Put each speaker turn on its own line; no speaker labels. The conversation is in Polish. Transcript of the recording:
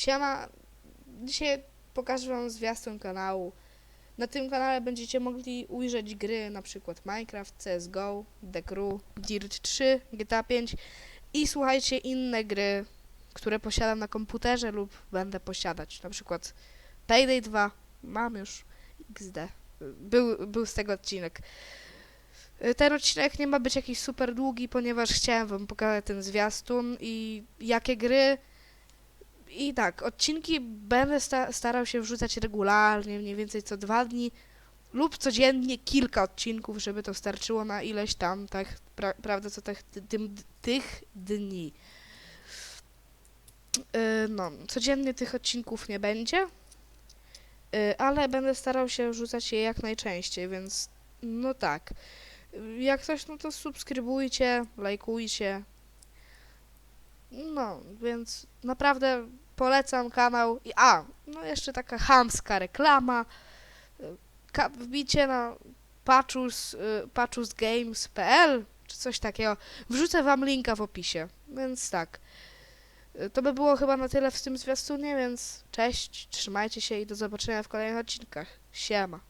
Siema, dzisiaj pokażę wam zwiastun kanału. Na tym kanale będziecie mogli ujrzeć gry, na przykład Minecraft, CSGO, The Crew, Dirt 3, GTA 5 i słuchajcie inne gry, które posiadam na komputerze lub będę posiadać. Na przykład Payday 2, mam już XD. Był, był z tego odcinek. Ten odcinek nie ma być jakiś super długi, ponieważ chciałem wam pokazać ten zwiastun i jakie gry i tak, odcinki będę sta starał się wrzucać regularnie, mniej więcej co dwa dni lub codziennie kilka odcinków, żeby to starczyło na ileś tam, tak, pra prawda, co tych, tym, tych dni. Yy, no, codziennie tych odcinków nie będzie, yy, ale będę starał się wrzucać je jak najczęściej, więc no tak. Jak coś, no to subskrybujcie, lajkujcie, no, więc naprawdę polecam kanał. I a, no jeszcze taka chamska reklama. Ka wbicie na patchus, y, patchusgames.pl czy coś takiego. Wrzucę wam linka w opisie. Więc tak. Y, To by było chyba na tyle w tym zwiastunie, więc cześć, trzymajcie się i do zobaczenia w kolejnych odcinkach. Siema.